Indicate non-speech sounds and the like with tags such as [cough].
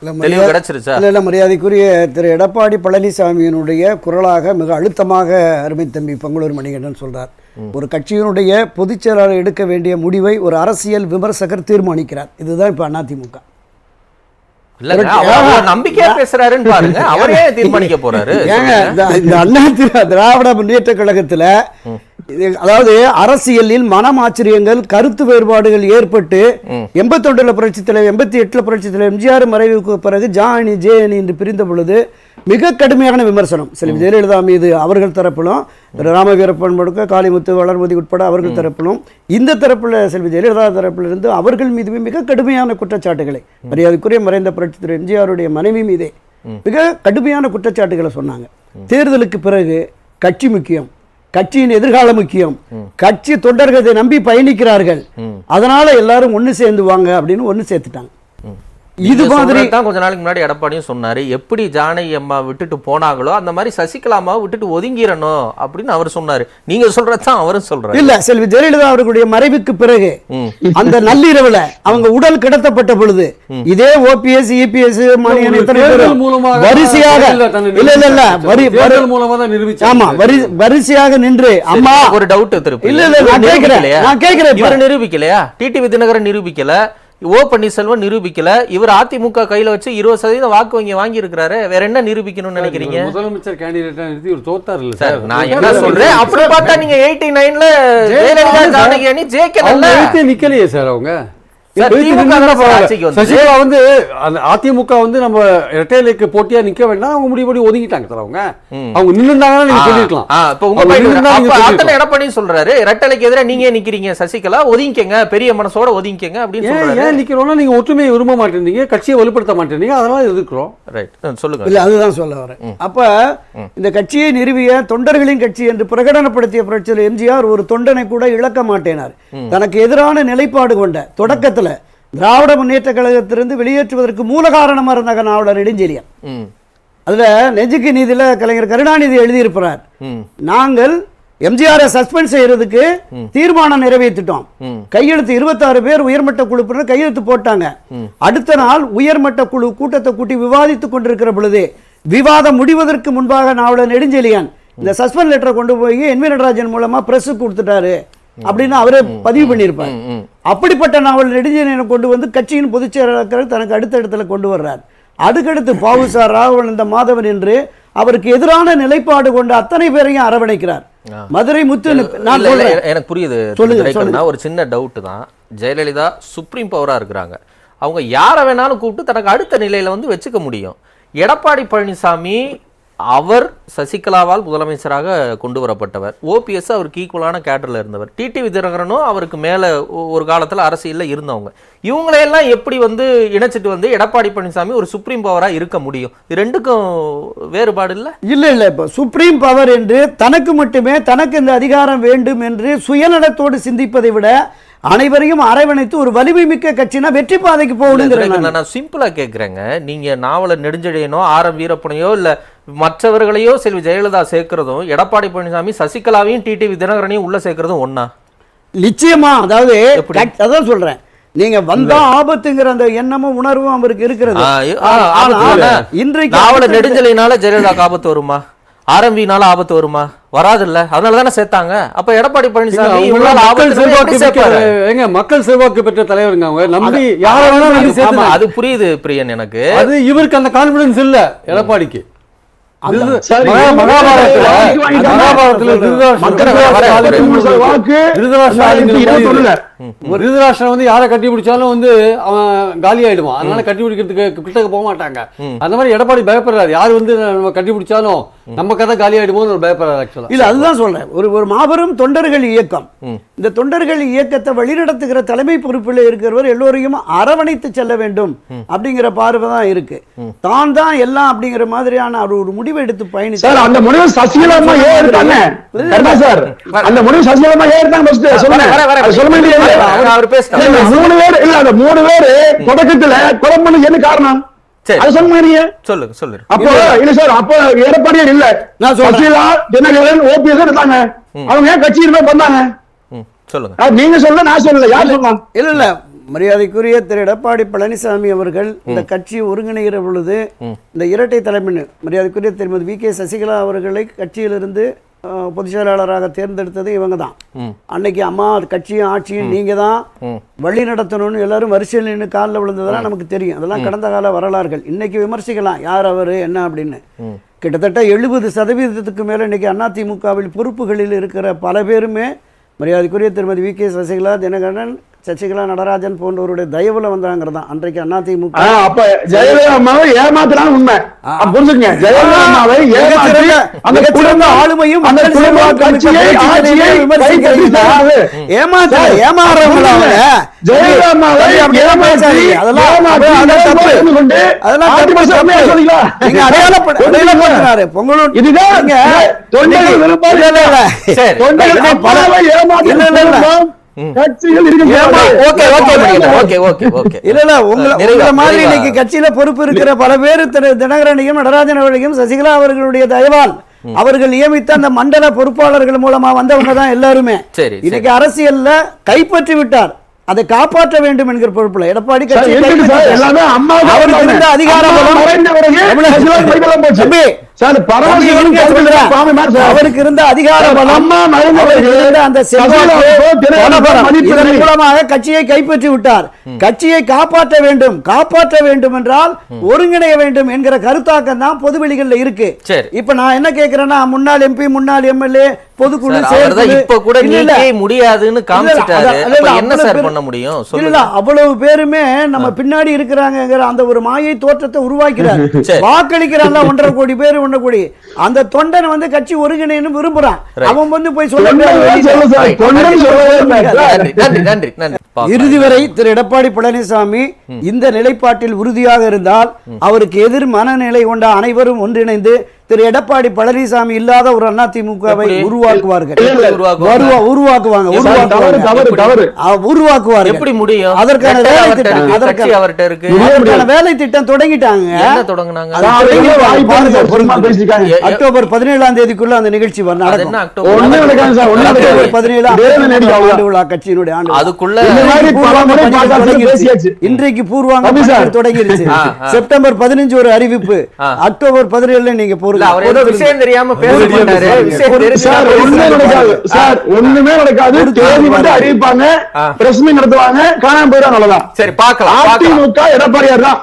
தெளிவு கிடைச்சிருச்சா? இல்ல இல்ல மரியாதைக்குரிய திரு எடப்பாடி பழனிசாமியினுடைய குரலாக மிக அழுத்தமாக அருமை தம்பி பொங்கலூர் மணிகண்டன் சொல்றார். ஒரு கட்சியினுடைய பொதுச் செயலாளர் எடுக்க வேண்டிய முடிவை ஒரு அரசியல் விமர்சகர் தீர்மானிக்கிறார். இதுதான் இப்ப அதிமுக. நம்பிக்கையா பேசுறாருன்னு பாருங்க. அவரே தீர்மானிக்க போறாரு? ஏங்க இந்த அண்ணா திரா- திராவிட முன்னேற்ற கழகத்துல அதாவது அரசியலில் மனமாச்சரியங்கள் கருத்து வேறுபாடுகள் ஏற்பட்டு எண்பத்தொண்டுல புரட்சி தலைவர் எண்பத்தி எட்டுல புரட்சி தலைவர் எம்ஜிஆர் மறைவுக்கு பிறகு ஜா அணி ஜே அணி என்று பிரிந்த பொழுது மிக கடுமையான விமர்சனம். செல்வி ஜெயலலிதா மீது அவர்கள் தரப்பிலும் திரு ராம வீரப்பன் முடுக்க காளிமுத்து வளர்மதி உட்பட அவர்கள் தரப்பிலும் இந்த தரப்புல செல்வி ஜெயலலிதா தரப்பிலிருந்து அவர்கள் மீதுமே மிக கடுமையான குற்றச்சாட்டுகளை மரியாதைக்குரிய மறைந்த புரட்சி திரு எம்ஜிஆருடைய மனைவி மீதே மிக கடுமையான குற்றச்சாட்டுகளை சொன்னாங்க. தேர்தலுக்கு பிறகு கட்சி முக்கியம். கட்சியின் எதிர்காலம் முக்கியம். கட்சி தொண்டர்கள் நம்பி பயணிக்கிறார்கள். அதனால எல்லாரும் ஒண்ணு சேர்ந்து வாங்க அப்படின்னு ஒண்ணு சேர்த்துட்டாங்க. இது மாதிரி தான் கொஞ்ச நாளைக்கு முன்னாடி எடப்பாடியும் சொன்னாரு எப்படி ஜானகி அம்மா விட்டுட்டு போனாங்களோ அந்த மாதிரி சசிகலா அம்மாவை விட்டுட்டு ஒதுங்கிடணும் அப்படின்னு அவர் சொன்னாரு நீங்க சொல்றதுதான் அவரும் சொல்றாரு இல்ல செல்வி ஜெயலலிதா அவர்களுடைய மறைவுக்கு பிறகு. அந்த நள்ளிரவுல அவங்க உடல் கிடத்தப்பட்ட பொழுது இதே ஓபிஎஸ் இபிஎஸ் பேரும் மூலமாக வரிசையாக இல்ல இல்ல இல்ல. வரி மூலமா தான் நிரூபிச்சாங்க. ஆமா வரி வரிசையாக நின்று அம்மா ஒரு டவுட் திருப்பி இல்ல, இல்ல, நான். நிரூபிக்கலையா? நான். இவர் நிரூபிக்கலையா டிடிவி தினகரன் நிரூபிக்கல ஓ பன்னீர்செல்வம் நிரூபிக்கல. இவர் அதிமுக கையில வச்சு இருபது சதவீதம் வாக்கு வங்கி வாங்கி இருக்கிறாரு வேற என்ன நிரூபிக்கணும்னு நினைக்கிறீங்க? இவர் முதலமைச்சர் கேண்டிடேட்டா நிறுத்தி ஒரு தோத்தார் இல்ல சார் நான் என்ன சொல்றேன்? அப்படி பார்த்தா நீங்க எயிட்டி நைன்ல ஜெயலலிதா ஜானகி அணி ஜெயிக்கல எழுத்தே நிக்கலையே சார் அவங்க. சசிகலா வந்து அந்த அதிமுக வந்து நம்ம இரட்டைலைக்கு போட்டியா நிக்க வேண்டாம் அவங்க முடிவுபடி ஒதுங்கிட்டாங்க சார் அவங்க. அவங்க நின்னுட்டாங்கன்னா நீங்க சொல்லிருக்கலாம். எடப்பாடி சொல்றாரு ரெட்டலைக்கு எதிராக நீங்க நிக்கிறீங்க? சசிகலா ஒதுங்கிக்கங்க பெரிய மனசோட ஒதுங்கிக்கங்க அப்படின்னு ஏன் நிக்கிறோம்னா நீங்க ஒற்றுமையை விரும்ப மாட்டேன்றீங்க கட்சியை வலுப்படுத்த மாட்டேன்றீங்க அதனால எதிர்க்கிறோம். ரைட் சொல்லுங்க. இல்ல அதுதான் சொல்ல வரேன். அப்ப இந்த கட்சியை நிறுவிய தொண்டர்களின் கட்சி என்று பிரகடனப்படுத்திய புரட்சியில் எம்ஜிஆர் ஒரு தொண்டனை கூட இழக்க மாட்டேனார். தனக்கு எதிரான நிலைப்பாடு கொண்ட தொடக்கத்துல திராவிட முன்னேற்ற கழகத்திலிருந்து வெளியேற்றுவதற்கு மூல காரணமா இருந்த நாவலர் நெடுஞ்செழியன். அதுல நெஞ்சுக்கு நீதியில கலைஞர் கருணாநிதி எழுதியிருக்கிறார். நாங்கள் எம்ஜிஆரை சஸ்பெண்ட் செய்யறதுக்கு தீர்மானம் நிறைவேற்றிட்டோம். கையெழுத்து இருபத்தாறு பேர் உயர்மட்ட குழுப்பினர் கையெழுத்து போட்டாங்க. அடுத்த நாள் உயர்மட்ட குழு கூட்டத்தை கூட்டி விவாதித்துக் கொண்டிருக்கிற பொழுது விவாதம் முடிவதற்கு முன்பாக நாவலர் நெடுஞ்செழியன் இந்த சஸ்பெண்ட் லெட்டரை கொண்டு போய் என் வி நடராஜன் மூலமா பிரஸ் கொடுத்துட்டாரு அப்படின்னு அவரே பதிவு பண்ணியிருப்பார். அப்படிப்பட்ட நாவல் நெடுஞ்செழியனை கொண்டு வந்து கட்சியின் பொதுச் செயலாளர் தனக்கு அடுத்த இடத்துல கொண்டு வர்றார். அதுக்கடுத்து பாவுசா ராவன் இந்த மாதவன் என்று அவருக்கு எதிரான நிலைப்பாடு கொண்ட அத்தனை பேரையும் அரவணைக்கிறார். மதுரை முத்து நான் எனக்கு புரியுது. சொல்லுங்க. ஒரு சின்ன டவுட் தான். ஜெயலலிதா சுப்ரீம் பவரா இருக்கிறாங்க. அவங்க யாரை வேணாலும் கூப்பிட்டு தனக்கு அடுத்த நிலையில வந்து வச்சுக்க முடியும். எடப்பாடி பழனிசாமி அவர் சசிகலாவால் முதலமைச்சராக கொண்டு வரப்பட்டவர் ஓபிஎஸ் அவருக்கு ஈக்குவலான கேட்டரில் இருந்தவர். டிடி தினகரனும் அவருக்கு மேலே ஒரு காலத்தில் அரசியலில் இருந்தவங்க. இவங்களையெல்லாம் எப்படி வந்து இணைச்சிட்டு வந்து எடப்பாடி பழனிசாமி ஒரு சுப்ரீம் பவராக இருக்க முடியும்? இது ரெண்டுக்கும் வேறுபாடு இல்லை? இல்லை இல்லை. இப்போ சுப்ரீம் பவர் என்று தனக்கு மட்டுமே தனக்கு இந்த அதிகாரம் வேண்டும் என்று சுயநலத்தோடு சிந்திப்பதை விட அனைவரையும் அரவணைத்து ஒரு வலிமை மிக்க கட்சினா வெற்றி பாதைக்கு போகணுங்கிறேன் நான். சிம்பிளா கேக்குறேங்க. நீங்க நாவலர் நெடுஞ்செழியனோ ஆர் எம் வீரப்பனையோ இல்ல மற்றவர்களையோ செல்வி ஜெயலலிதா சேர்க்கிறதும் எடப்பாடி பழனிசாமி சசிகலாவையும் டிடிவி தினகரனையும் உள்ள சேர்க்கிறதும் ஒண்ணா? நிச்சயமா. அதாவது அதான் சொல்றேன். நீங்க வந்தா ஆபத்துங்கிற அந்த எண்ணமும் உணர்வும் அவருக்கு இருக்கிறது? இன்றைக்கு நாவலர் அடுத்தடுத்த- நெடுஞ்செழியனால ஜெயலலிதாக்கு ஆபத்து வருமா? ஆரம்பினால ஆபத்து வருமா? வராதுல்ல. அதனால தானே சேர்த்தாங்க. அப்ப எடப்பாடி பழனிசாமி மக்கள் செல்வாக்கு பெற்ற சேர்ப்பாரு? ஏங்க மக்கள் செல்வாக்கு பெற்ற தலைவருங்க அவங்க. நம்பி யார வேணாலும் அது புரியுது பிரியன் எனக்கு. அது இவருக்கு அந்த கான்பிடன்ஸ் இல்ல எடப்பாடிக்கு. அந்த- சரி, மகா- இவங்க மகாபாரதத்துல வாங்கி வாங்கிட்டாங்க. மகாபாரதத்துல திருதராஷ்டிரன் மக்கள் திருதராஷ்டிரன் வர- ஆளுக்கு வர- மூணு சதவீத வாக்கு திருதராஷ்டிரன் ஆளுங்கிற ரெண்டாயிரத்தி மாதிரி இருபத்தொன்னுல. ஒரு திருதராஷ்டிரன் வந்து யாரை கட்டி பிடிச்சாலும் வந்து அவன் காலி ஆயிடுவான். அதனால கட்டி பிடிக்கிறதுக்கு கிட்டக்க போக மாட்டாங்க. அந்த மாதிரி எடப்பாடி பயப்படுறாரு. யார் வந்து நம்ம கட்டி பிடிச்சாலும் நம்ம கதை காலி ஆயிடுமோன்னு ஒரு பயப்படுறாரு ஆக்சுவலா இல்ல அதுதான் சொல்றேன். ஒரு ஒரு மாபெரும் தொண்டர்கள் இயக்கம். இந்த தொண்டர்கள் இயக்கத்தை வழிநடத்துகிற தலைமை பொறுப்பில் இருக்கிறவர் எல்லோரையும் அரவணைத்து செல்ல வேண்டும் அப்படிங்கிற பார்வை தான் இருக்கு. தான் தான் எல்லாம் அப்படிங்கிற மாதிரியான அவர் ஒரு முடிவை எடுத்து பயணிச்சு சார் அந்த முடிவு சசிகலா அம்மா ஏன் எடுத்தாங்க? சார்? அந்த முடிவு சசிகலா அம்மா ஏன் எடுத்தாங்க சொல்லுங்க. சொல்ல மூணு பேர் இல்ல அந்த மூணு பேரு தொடக்கத்துல கொலை பண்ண என்ன காரணம்? சரி. அது சொல்லுங்க நீங்க சொல்லுங்க சொல்லுங்க அப்போ இல்ல சார் அப்போ எடப்பாடியார் இல்ல. நான் சொல்றேன். சசிகலா தினகரன் ஓபிஎஸ் எடுத்தாங்க. அவங்க ஏன் கட்சி இருப்பே பண்ணாங்க ம், சொல்லுங்க. அது நீங்க சொல்ல நான் சொல்லல. யார் சொல்லலாம் இல்ல இல்ல. மரியாதைக்குரிய திரு எடப்பாடி பழனிசாமி அவர்கள் இந்த கட்சியை ஒருங்கிணைகிற பொழுது இந்த இரட்டை தலைமை மரியாதைக்குரிய திருமதி வி கே சசிகலா அவர்களை கட்சியிலிருந்து பொதுச் செயலாளராக தேர்ந்தெடுத்தது இவங்க தான். அன்னைக்கு அம்மா கட்சியும் ஆட்சியும் நீங்க தான் வழி நடத்தணும்னு எல்லாரும் வரிசையில் நின்று காலில் விழுந்ததெல்லாம் நமக்கு தெரியும். அதெல்லாம் கடந்த கால வரலாறுகள். இன்னைக்கு விமர்சிக்கலாம் யார் அவர் என்ன அப்படின்னு. கிட்டத்தட்ட எழுபது சதவீதத்துக்கு மேல இன்னைக்கு அதிமுகவில் பொறுப்புகளில் இருக்கிற பல பேருமே மரியாதைக்குரிய திருமதி வி கே சசிகலா தினகரன் சசிகலா நடராஜன் போன்றவருடைய தயவுல வந்தாங்கிறது தான் அன்றைக்கு அதிமுக அப்ப ஜெயலலிதா அம்மாவை ஏமாத்துறாங்க உண்மை. அப்ப புரிஞ்சுக்கங்க. ஜெயலலிதா அம்மாவை ஏமாத்தி அந்த குடும்ப ஆளுமையும் அந்த செல்வாக்கு கட்சியை ஆட்சியை விமர்சிக்கிறீங்களா? ஏமாத்தி, பேசாதீங்க. அதெல்லாம் ஏமாத்தி, அதெல்லாம் தப்பு. அதெல்லாம் தப்பு. சொல்றீங்களா? நீங்க அடையாளப்பட- அடையாளப்படுத்தினாரு. பொங்கலூர் இதுதான் நீங்க- தொண்டர்கள் நீங்க- விருப்பம் இல்ல, இல்ல, இல்ல. சரி. தொண்டர்கள் இல்ல, பல- அம்மாவை ஏமாத்தி கட்சிகள் இல்ல உங்களை மாதிரி. இன்னைக்கு கட்சியில பொறுப்பு இருக்கிற பல பேர் திரு தினகரனையும் நடராஜன் அவர்களையும் சசிகலா அவர்களுடைய தயவால் அவர்கள் நியமித்த அந்த மண்டல பொறுப்பாளர்கள் மூலமா வந்தவங்க தான் எல்லாருமே. இன்னைக்கு அரசியல்ல கைப்பற்றி விட்டார். அதை காப்பாற்ற வேண்டும் என்கிற பொறுப்புல. எடப்பாடி சார், கட்சியை எதுக்கு சார் கைப்பற்றிட்டார். எல்லாமே அம்மா அவருக்கு இருந்த அதிகார சார். அவருக்கு இருந்த அதிகார பலம் அந்த. மூலமாக கட்சியை கைப்பற்றி விட்டார். கட்சியை காப்பாற்ற வேண்டும் காப்பாற்ற வேண்டும் என்றால் ஒருங்கிணைய வேண்டும் என்கிற கருத்தாக்கம் தான் பொதுவெளிகள்ல இருக்கு. இப்ப நான் என்ன கேக்குறேன்னா முன்னாள் எம்பி முன்னாள் எம்எல்ஏ பொதுக்குழு இப்ப கூட முடியாதுன்னு என்ன சார் பண்ண முடியும்? இல்ல, அவ்வளவு பேருமே நம்ம பின்னாடி இருக்கிறாங்கிற அந்த ஒரு மாயை தோற்றத்தை உருவாக்கிறார். சரி. வாக்களிக்கிறான்ல ஒன்றரை கோடி பேர் கோடி அந்த தொண்டன் வந்து கட்சி ஒருங்கிணைன்னு விரும்புறான். அவன் வந்து போய் சொல்ல. [laughs] இறுதி வரை திரு எடப்பாடி பழனிசாமி இந்த நிலைப்பாட்டில் உறுதியாக இருந்தால் அவருக்கு எதிர் மனநிலை கொண்ட அனைவரும் ஒன்றிணைந்து திரு எடப்பாடி பழனிசாமி இல்லாத ஒரு அதிமுகவை எப்படி? உருவாக்குவார்கள். உருவாக்குவாங்க? உருவாக்குவார்கள். எப்படி முடியும்? அதற்கான வேலை திட்டம் அதற்கான அவர்ட்ட இருக்கு. அதற்கான வேலை திட்டம் தொடங்கிட்டாங்க. அக்டோபர் பதினேழாம் தேதிக்குள்ள அந்த நிகழ்ச்சி நடக்கும். என்ன அக்டோபர்? பதினேழாம் ஆண்டு. விழா. கட்சியினுடைய ஆண்டு. அதுக்குள்ள இந்த மாதிரி இன்றைக்கு பல முறை பூர்வாங்க. தொடங்கிருச்சு. செப்டம்பர் பதினஞ்சு ஒரு அறிவிப்பு. அக்டோபர் பதினேழுல நீங்க போறீங்க அவர் விஷயம் தெரியாம சார் ஒண்ணுமே. நடக்காது. தேதி. அறிவிப்பாங்க. பிரஸ் மீட் நடத்துவாங்க. காணாம போயிடும் அவ்வளவுதான். சரி பார்க்கலாம். அதிமுக எடப்பாடியார் தான்.